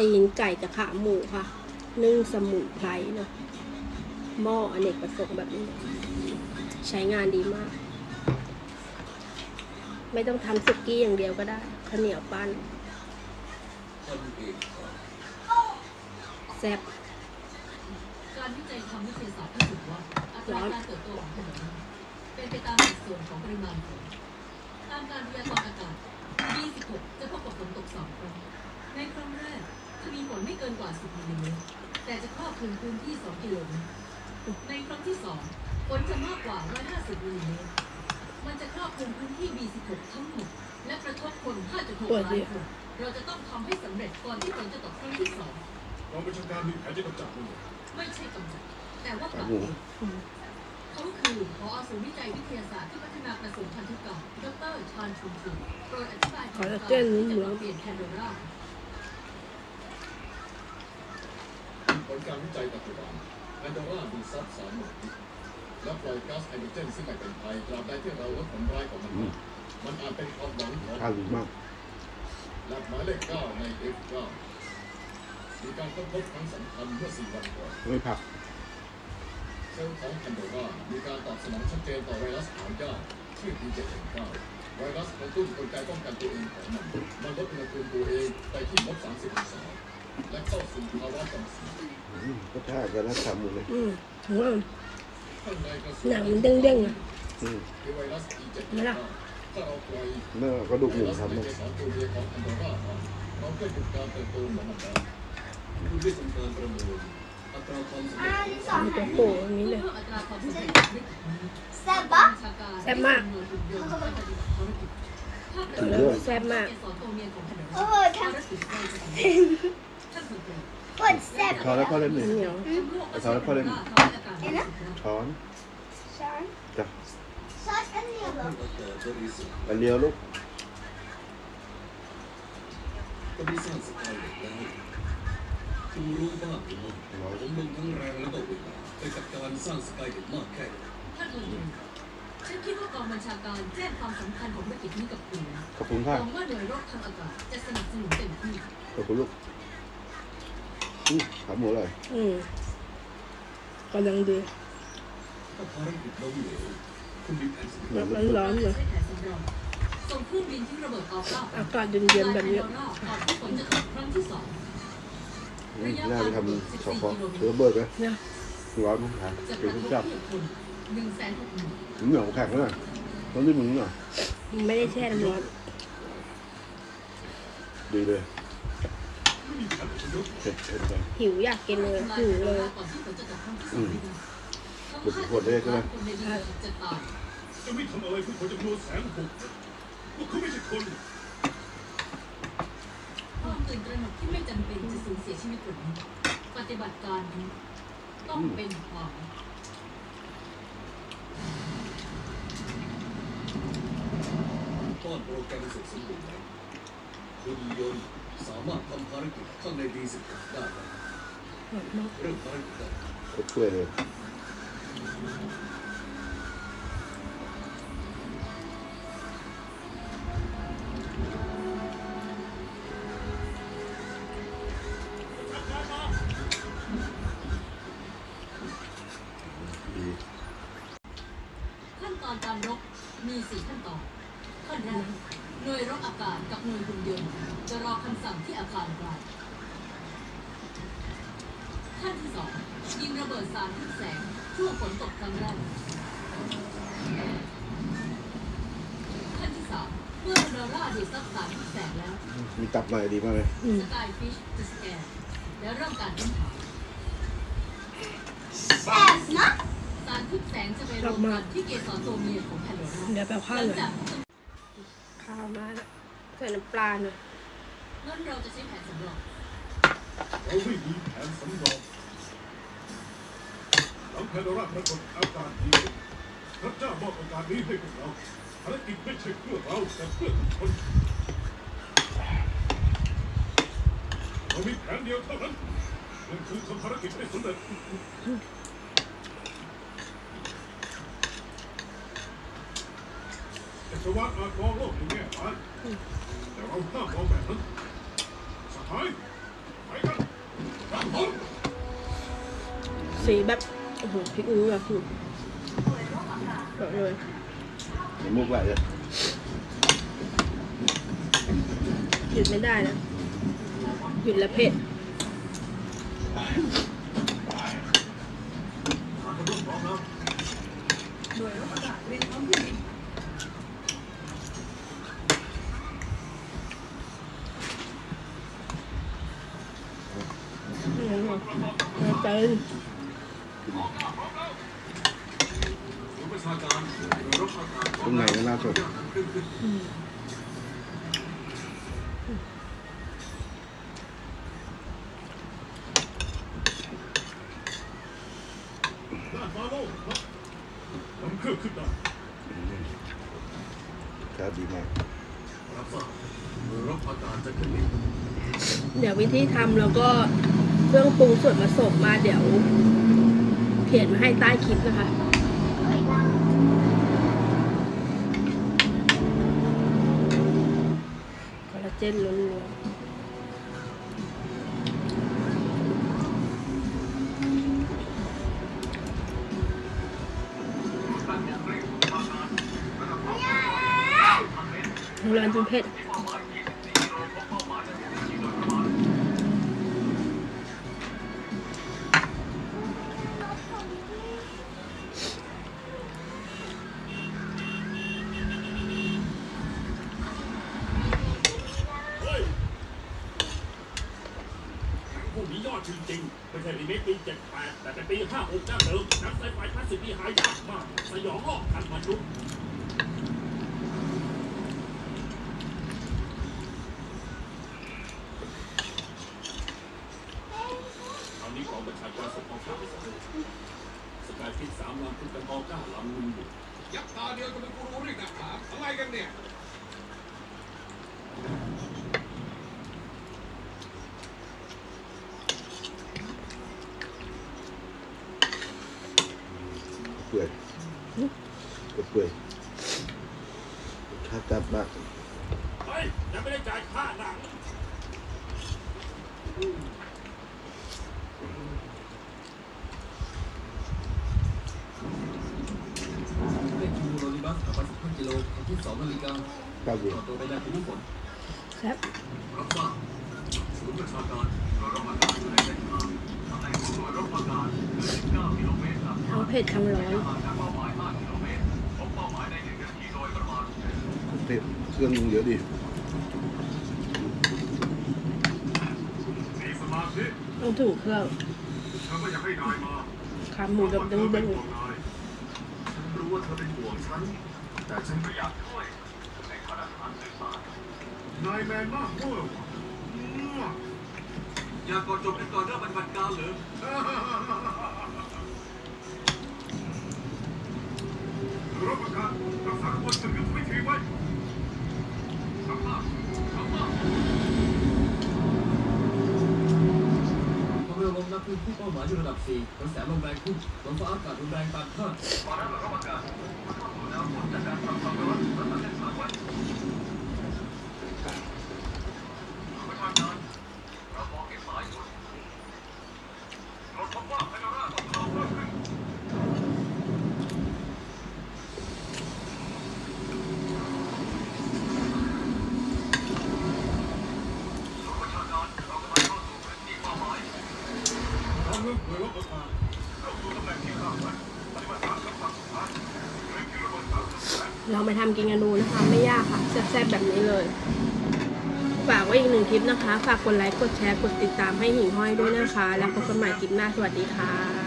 ตีนไก่กับขาหมูค่ะ นึ่งสมุนไพรเนาะหม้ออเนกประสงค์แบบนี้ ใช้งานดีมาก ไม่ต้องทำสุกี้อย่างเดียวก็ได้ข้าวเหนียวปั้นแซ่บการวิจัยทางวิทยาศาสตร์พิสูจน์ว่าอัตราการเติบโตของถนนเป็นไปตามสัดส่วนของปริมาณฝนตามการพยากรณ์อากาศ 26 จะพบกับฝนตกสองครั้งในครั้งแรก จะมีฝนไม่เกินกว่า 10มิลลิเมตรแต่จะครอบคลุมพื้นที่ 2 กิโลเมตรในครั้งที่ 2 ฝนจะมากกว่า 150มิลลิเมตรมันจะครอบคลุมพื้นที่ B16 ทั้งหมด และกระทบคน 5.6ล้านคนเราจะต้องทำให้สำเร็จก่อนที่ฝนจะตกครั้งที่สองกองบัญชาการมีแผนจะกำจัดมันไม่ใช่กำจัด แต่ว่าปขารับหมูอืมเขาคือพอศูนย์วิจัยวิทยาศาสตร์ที่พัฒนากระสุนพันธุกรรมดรชาญชุมชุนโปรดอธิบายขอละเต้นนิดหนึ่งจะเปลี่ยนแคนโดรา ผลการวิจัยปัจจุบันแอนโดรามีซับสารหมดพิษและปล่อยก๊าซไฮโดรเจนซึ่งไม่เป็นภัยตราบใดที่เราลดผลร้ายของมันลงมันอาจเป็นความหวังของข้าวดีมากหลักหมายเลขเก้าใน F9 มีการค้นพบครั้งสำคัญเมื่อสี่วันก่อนไม่ผักเซลล์ของแอนโดรามีการตอบสนองชัดเจนต่อไวรัสหายากชื่อ P719 ไวรัสกระตุ้นกลไกป้องกันตัวเองของมันมันลดอุณหภูมิตัวเองไปที่ลบ30องศา และเข้าสู่ภาวะจำศีลอืมก็ใช่กันนะขาหมูเลยอืมถึงว่าข้างในกระสุหนังมันเด้งๆอะอืมคือไวรัส P719 ไม่ล่ะถ้าเราปล่อยเนื้อกระดูกหมูไวรัสทำในมาเกสรตัวเมียของแอนโดราออกเราก็หยุดการเติบโตของมันได้ผู้ได้ทำการประเมินอัตราความสำเร็จของมีตัวโผล่อย่างนี้เลยเพื่ออัตราความสำเร็จของธุรกิจนี้แซ่บปะบัญชาการแซ่บมากให้จำนวนหุ่นยนต์มาปฏิบัติภารกิจภาพถึงแล้แล้ววแซ่บมากเกสรตัวเมียของถนนโอ้ยภารกิจเราจะสำเร็จท่านผู้ช มปวดแซ่บช้อนแล้วพ่อเล่นหนึ่งเหนียวเอาช้อนแล้วพ่อเล่นทำให้อาการรู้สึกว่าช้อนช้อนจ้ะช้อนอันเดียวเหรออากาศบริสุทธิ์อันเดียวลูกก็ได้สร้างสกายเล็ตแล้วคุณรู้บ้างหรือไม่ผมลงทั้งแรงและก็เวลาไปกับการสร้างสกายเล็ตมากแค่ไหนท่านผู้ชมฉันคิดว่ากองบัญชาการแจ้งความสำคัญของธุรกิจนี้กับคุณขอบคุณหค่ะวังว่าหน่วยรบทางอากาศจะสนับสนุนเต็มที่ขอบคุณลูก อืมขาหมูอร่อยอืมกำลังดีถ้าภารกิจล้มเหลวคุณมีแผนสำรแบองบร้อนๆเลยใช้แผนสำรองส่งเครื่องบินที่ระเบิดออกเก้าอากาศเย็นๆแบบนี้ก่อนที่ฝนจะตกครั้งที่สองอืมน่าไปทำสองฟองเสือเบิกเลยเนี่ยร้อนมากค่ะจะกเป็นระททุบกจับผู้คนหนึ่งแสนหกหมื่นมึงเหนียวแข็งเลยต้องที่มึงเหรอไม่ได้แช่น้ำร้อนดีเลย เผ็ดเผ็ดเลยหิวอยากกินเลยหิวเลยก่อนที่ฝนจะตกครั้งที่สองไม่ได้บุกขวดได้ใช่ไหมคนในดีจะตายจะไม่ทำอะไรผู้คนจำนวนแสนหกพวกเขาไม่ใช่คนความตื่นตระหนกที่ไม่จำเป็นจะสูญเสียชีวิตคนนี้ปฏิบัติการนี้ต้องเป็นความต้อนโปรแกรมเสร็จสมบูรณ์แล้วคุณยนต์ สามารถทำภารกิจข้างในดีสิบได้แล้วหอมมากเริ่มภารกิจได้ครบถ้วยเลย ดีขั้นตอนการรบมีสี่ขั้นตอน ขั้นแรกหน่วยรบอากาศกับหน่วยหุ่นยนต์จะรอคำสั่งที่อาคารกลางขั้นที่สองยิงระเบิดสารทึบแสงช่วงฝนตกครั้งแรกขั้นที่สามเมื่อเรดาร์ดูดซับสารทึบแสงแล้วมีตับหน่อยดีมากเลยอืมสกายฟิชจะสแกนและเริ่มการค้นหาแซ่บนะสารทึบแสงจะไปรวมกันที่เกสรตัวเมียของแพนโดราเดี๋ยวไปเอาข้าวหหลัน่อยจากข้าวมาแล้วใส่น้ำปลาหน่อย นั้นเราจะใช้แผนสำรองเราไม่มีแผนสำรองหลังแพนโดราปรากฏอาการดีพระเจ้ามอบโอกาสนี้ให้พวกเราภารกิจไม่ใช่เพื่อเราแต่เพื่อทุกคนเรามีแผนเดียวเท่านั้นนั่นคือทำภารกิจให้สำเร็จจักรวาลอาจมองโลกในแง่ร้ายแต่เราห้ามมองแบบนั้น สีแบบ โอ้โหพริกอู้แบบสุดบอกเลย Để mua vậy rồi หยุดไม่ได้นะ หยุดแล้วเผ็ด ด้วย อาเติมผู้ประชาการเรือรบอากาศตรงไหนก็น่าสดด้านฟ้าโลกนำเครื่องขึ้นได้ชาติดีมากรับทราบเรือรบอากาศจบเดี๋ยววิธีทำแล้วก็ เครื่องปรุงส่วนผสมมาเดี๋ยวเขียนมาให้ใต้คลิปนะคะคอลลาเจนล้วนๆร้อนจนเผ็ด จริงๆ ไม่ใช่รีเมคปี78แต่เป็นปี56ดั้งเดิมนักไซไฟคลาสสิกที่หายากมากสยองโลกทันมนุษย์ตอนนี้กองประชากรส่งกองทัพไปสำรวจสกายฟิตสามลำขึ้นกันกอเก้าลำลุงอยู่ยักษ์ตาเดียวจะเป็นกูรู้นี่นะถามอะไรกันเนี่ย เปื่อยก็เปื่อยชาติจัดมากเฮ้ยยังไม่ได้จ่ายค่าหนังได้คิวโรลิบัสขับมา15กิโลทางที่2นาฬิกาครับผมต่อตัวไปได้คุณผู้ฝนแซ่บรับทราบศูนย์ประชาการเรือรบอากาศอยู่ในเส้นทางตำแหน่งของหน่วยรบอากาศ9กิโลเมตรครับ ทั้งเผ็ดทั้งร้อนห่างจากเป้าหมาย5กิโลเมตรพบเป้าหมายใน1นาทีโดยประมาณเต็มเครื่องเยอะดิมีสมาธิต้องถึงเครื่องฉันก็อยากให้นายมาขาหมูดำดึงดึงฉันรู้ว่าเธอเป็นห่วงฉันแต่ฉันก็อยากช่วยในขณะการสื่อสารนายแมนมากเว้ยอยากกดจบกันก่อนเริ่มปฏิบัติการเหรือ รับประกันรักษาคนถึงยุทธวิธีไว้สภาพสภาพความเร็วลมนักบินที่เป้าหมายอยู่ระดับ4กระแสลมแรงขึ้นลมฟ้าอากาศรุนแรงตามคาด เราไปทำกินกันดูนะคะ ไม่ยากค่ะแซ่บๆแบบนี้เลย ฝากไว้อีกหนึ่งคลิปนะคะ ฝากกดไลค์ กดแชร์ กดติดตามให้หิ่งห้อยด้วยนะคะ แล้วพบกันใหม่คลิปหน้า สวัสดีค่ะ